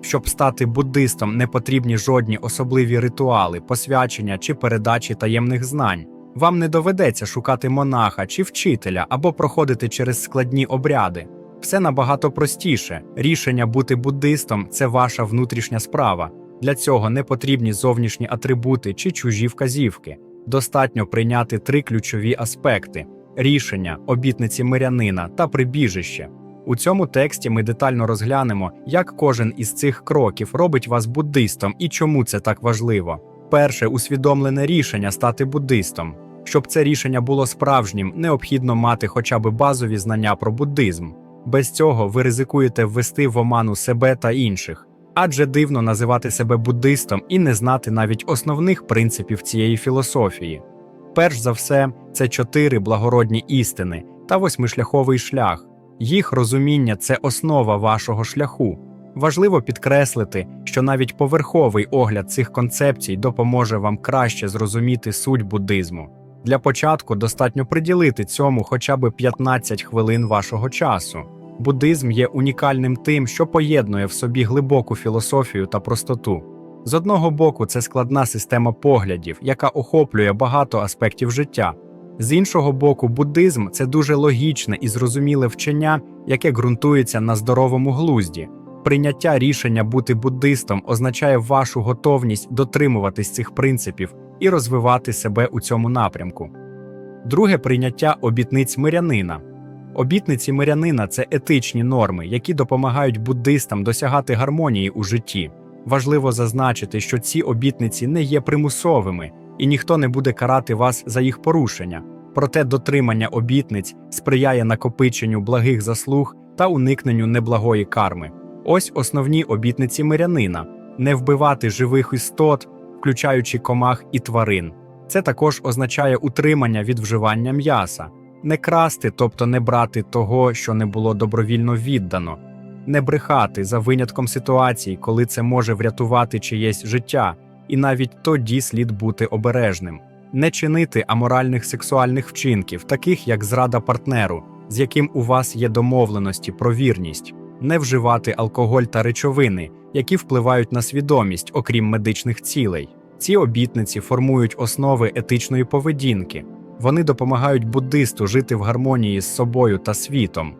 Щоб стати буддистом, не потрібні жодні особливі ритуали, посвячення чи передачі таємних знань. Вам не доведеться шукати монаха чи вчителя або проходити через складні обряди. Все набагато простіше. Рішення бути буддистом це ваша внутрішня справа. Для цього не потрібні зовнішні атрибути чи чужі вказівки. Достатньо прийняти три ключові аспекти: рішення, обітниці мирянина та прибіжище. У цьому тексті ми детально розглянемо, як кожен із цих кроків робить вас буддистом і чому це так важливо. Перше усвідомлене рішення стати буддистом. Щоб це рішення було справжнім, необхідно мати хоча б базові знання про буддизм. Без цього ви ризикуєте ввести в оману себе та інших. Адже дивно називати себе буддистом і не знати навіть основних принципів цієї філософії. Перш за все, це чотири благородні істини та восьмишляховий шлях. Їх розуміння це основа вашого шляху. Важливо підкреслити, що навіть поверховий огляд цих концепцій допоможе вам краще зрозуміти суть буддизму. Для початку достатньо приділити цьому хоча б 15 хвилин вашого часу. Буддизм є унікальним тим, що поєднує в собі глибоку філософію та простоту. З одного боку, це складна система поглядів, яка охоплює багато аспектів життя. З іншого боку, буддизм це дуже логічне і зрозуміле вчення, яке ґрунтується на здоровому глузді. Прийняття рішення бути буддистом означає вашу готовність дотримуватись цих принципів і розвивати себе у цьому напрямку. Друге прийняття обітниць мирянина. Обітниці мирянина це етичні норми, які допомагають буддистам досягати гармонії у житті. Важливо зазначити, що ці обітниці не є примусовими, і ніхто не буде карати вас за їх порушення. Проте дотримання обітниць сприяє накопиченню благих заслуг та уникненню неблагої карми. Ось основні обітниці мирянина: не вбивати живих істот, включаючи комах і тварин. Це також означає утримання від вживання м'яса, не красти, тобто не брати того, що не було добровільно віддано, не брехати за винятком ситуацій, коли це може врятувати чиєсь життя, і навіть тоді слід бути обережним, не чинити аморальних сексуальних вчинків, таких як зрада партнеру, з яким у вас є домовленості про вірність, не вживати алкоголь та речовини, які впливають на свідомість, окрім медичних цілей. Ці обітниці формують основи етичної поведінки. Вони допомагають буддисту жити в гармонії з собою та світом.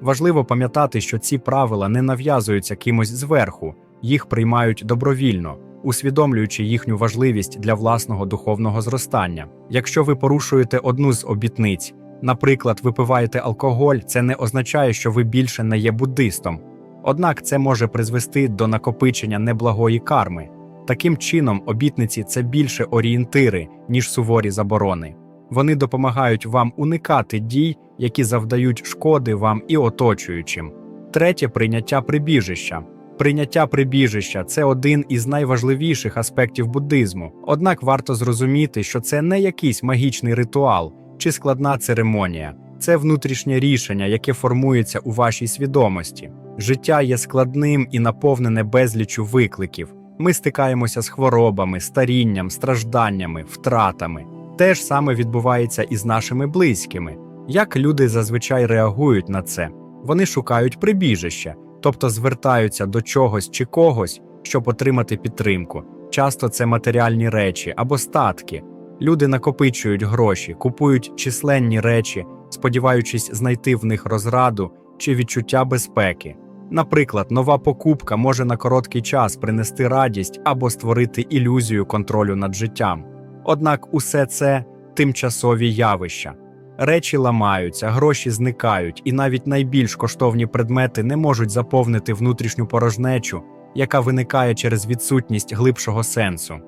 Важливо пам'ятати, що ці правила не нав'язуються кимось зверху, їх приймають добровільно, усвідомлюючи їхню важливість для власного духовного зростання. Якщо ви порушуєте одну з обітниць, наприклад, випиваєте алкоголь, це не означає, що ви більше не є буддистом. Однак це може призвести до накопичення неблагої карми. Таким чином, обітниці це більше орієнтири, ніж суворі заборони. Вони допомагають вам уникати дій, які завдають шкоди вам і оточуючим. Третє прийняття прибіжища. Прийняття прибіжища це один із найважливіших аспектів буддизму. Однак варто зрозуміти, що це не якийсь магічний ритуал чи складна церемонія, це внутрішнє рішення, яке формується у вашій свідомості. Життя є складним і наповнене безліччю викликів. Ми стикаємося з хворобами, старінням, стражданнями, втратами. Те ж саме відбувається і з нашими близькими. Як люди зазвичай реагують на це? Вони шукають прибіжище, тобто звертаються до чогось чи когось, щоб отримати підтримку. Часто це матеріальні речі або статки. Люди накопичують гроші, купують численні речі, сподіваючись знайти в них розраду чи відчуття безпеки. Наприклад, нова покупка може на короткий час принести радість або створити ілюзію контролю над життям. Однак усе це тимчасові явища. Речі ламаються, гроші зникають, і навіть найбільш коштовні предмети не можуть заповнити внутрішню порожнечу, яка виникає через відсутність глибшого сенсу.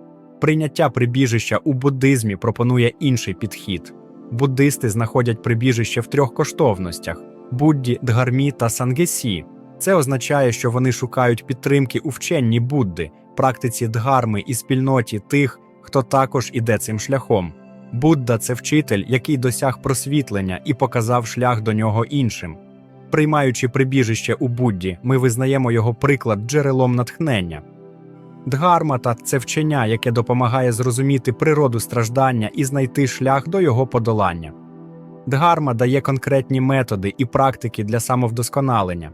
Прийняття прибіжища у буддизмі пропонує інший підхід. Буддисти знаходять прибіжище в трьох коштовностях: Будді, Дгармі та Сангесі. Це означає, що вони шукають підтримки у вченні Будди, практиці дгарми і спільноті тих, хто також іде цим шляхом. Будда це вчитель, який досяг просвітлення і показав шлях до нього іншим. Приймаючи прибіжище у Будді, ми визнаємо його приклад джерелом натхнення. Дгармата це вчення, яке допомагає зрозуміти природу страждання і знайти шлях до його подолання. Дгарма дає конкретні методи і практики для самовдосконалення.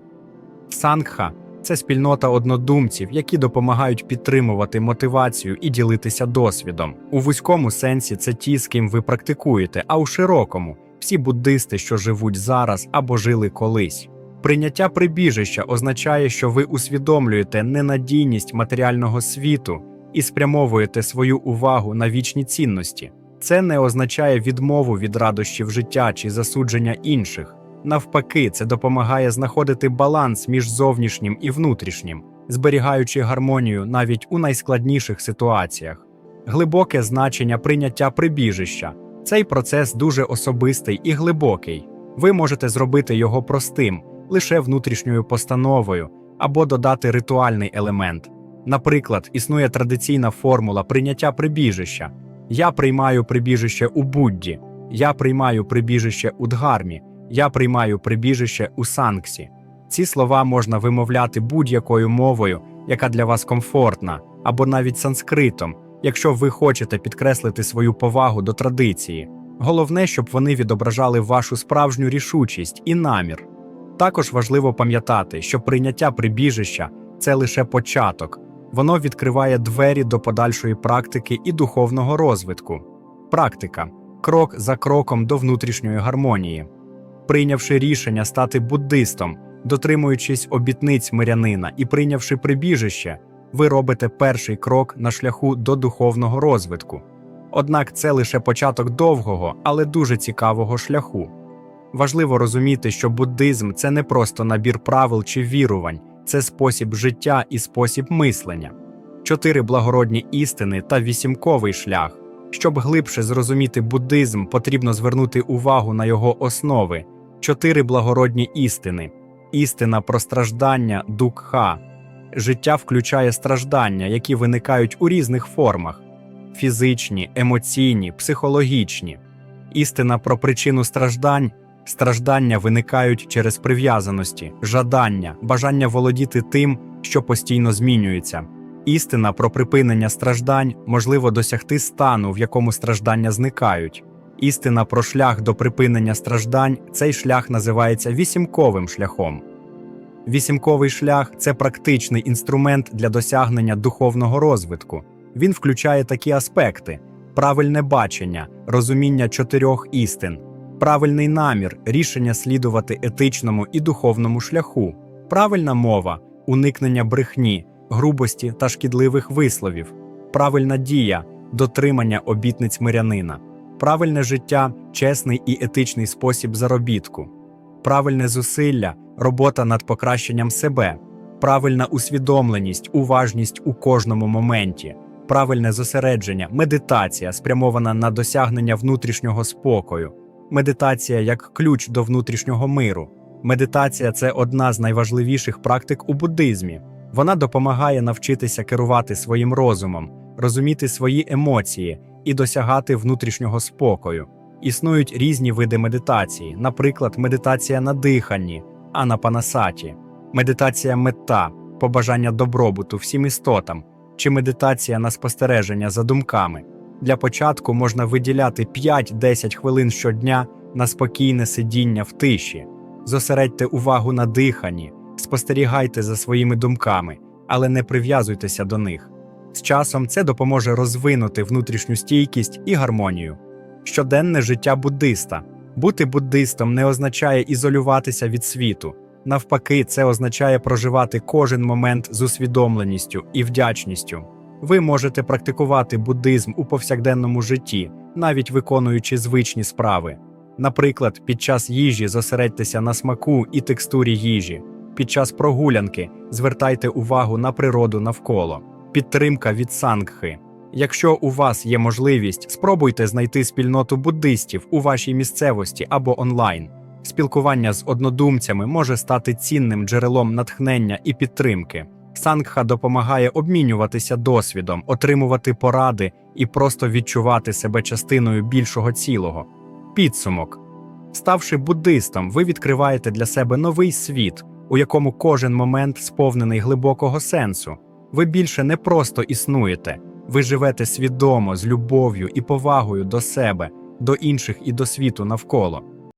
Сангха це спільнота однодумців, які допомагають підтримувати мотивацію і ділитися досвідом. У вузькому сенсі це ті, з ким ви практикуєте, а у широкому всі буддисти, що живуть зараз або жили колись. Прийняття прибіжища означає, що ви усвідомлюєте ненадійність матеріального світу і спрямовуєте свою увагу на вічні цінності. Це не означає відмову від радощів життя чи засудження інших. Навпаки, це допомагає знаходити баланс між зовнішнім і внутрішнім, зберігаючи гармонію навіть у найскладніших ситуаціях. Глибоке значення прийняття прибіжища. Цей процес дуже особистий і глибокий. Ви можете зробити його простим, лише внутрішньою постановою, або додати ритуальний елемент. Наприклад, існує традиційна формула прийняття прибіжища. Я приймаю прибіжище у Будді, я приймаю прибіжище у Дгармі, я приймаю прибіжище у Санксі. Ці слова можна вимовляти будь-якою мовою, яка для вас комфортна, або навіть санскритом, якщо ви хочете підкреслити свою повагу до традиції. Головне, щоб вони відображали вашу справжню рішучість і намір. Також важливо пам'ятати, що прийняття прибіжища це лише початок, воно відкриває двері до подальшої практики і духовного розвитку. Практика крок за кроком до внутрішньої гармонії. Прийнявши рішення стати буддистом, дотримуючись обітниць мирянина і прийнявши прибіжище, ви робите перший крок на шляху до духовного розвитку. Однак це лише початок довгого, але дуже цікавого шляху. Важливо розуміти, що буддизм це не просто набір правил чи вірувань, це спосіб життя і спосіб мислення. Чотири благородні істини та вісімковий шлях. Щоб глибше зрозуміти буддизм, потрібно звернути увагу на його основи. Чотири благородні істини: істина про страждання дукха. Життя включає страждання, які виникають у різних формах: фізичні, емоційні, психологічні. Істина про причину страждань. Страждання виникають через прив'язаності, жадання, бажання володіти тим, що постійно змінюється. Істина про припинення страждань можливо досягти стану, в якому страждання зникають. Істина про шлях до припинення страждань цей шлях називається вісімковим шляхом. Вісімковий шлях це практичний інструмент для досягнення духовного розвитку. Він включає такі аспекти: правильне бачення, розуміння чотирьох істин, правильний намір, рішення слідувати етичному і духовному шляху, правильна мова, уникнення брехні, грубості та шкідливих висловів, правильна дія, дотримання обітниць мирянина, правильне життя, чесний і етичний спосіб заробітку, правильне зусилля, робота над покращенням себе, правильна усвідомленість, уважність у кожному моменті, правильне зосередження, медитація, спрямована на досягнення внутрішнього спокою. Медитація як ключ до внутрішнього миру. Медитація це одна з найважливіших практик у буддизмі. Вона допомагає навчитися керувати своїм розумом, розуміти свої емоції і досягати внутрішнього спокою. Існують різні види медитації, наприклад, медитація на диханні, анапанасаті, медитація мета, побажання добробуту всім істотам, чи медитація на спостереження за думками. Для початку можна виділяти 5-10 хвилин щодня на спокійне сидіння в тиші. Зосередьте увагу на диханні, спостерігайте за своїми думками, але не прив'язуйтеся до них. З часом це допоможе розвинути внутрішню стійкість і гармонію. Щоденне життя буддиста. Бути буддистом не означає ізолюватися від світу. Навпаки, це означає проживати кожен момент з усвідомленістю і вдячністю. Ви можете практикувати буддизм у повсякденному житті, навіть виконуючи звичні справи. Наприклад, під час їжі зосередьтеся на смаку і текстурі їжі, під час прогулянки звертайте увагу на природу навколо, підтримка від сангхи. Якщо у вас є можливість, спробуйте знайти спільноту буддистів у вашій місцевості або онлайн. Спілкування з однодумцями може стати цінним джерелом натхнення і підтримки. Сангха допомагає обмінюватися досвідом, отримувати поради і просто відчувати себе частиною більшого цілого. Підсумок. Ставши буддистом, ви відкриваєте для себе новий світ, у якому кожен момент сповнений глибокого сенсу. Ви більше не просто існуєте, ви живете свідомо з любов'ю і повагою до себе, до інших і до світу навколо.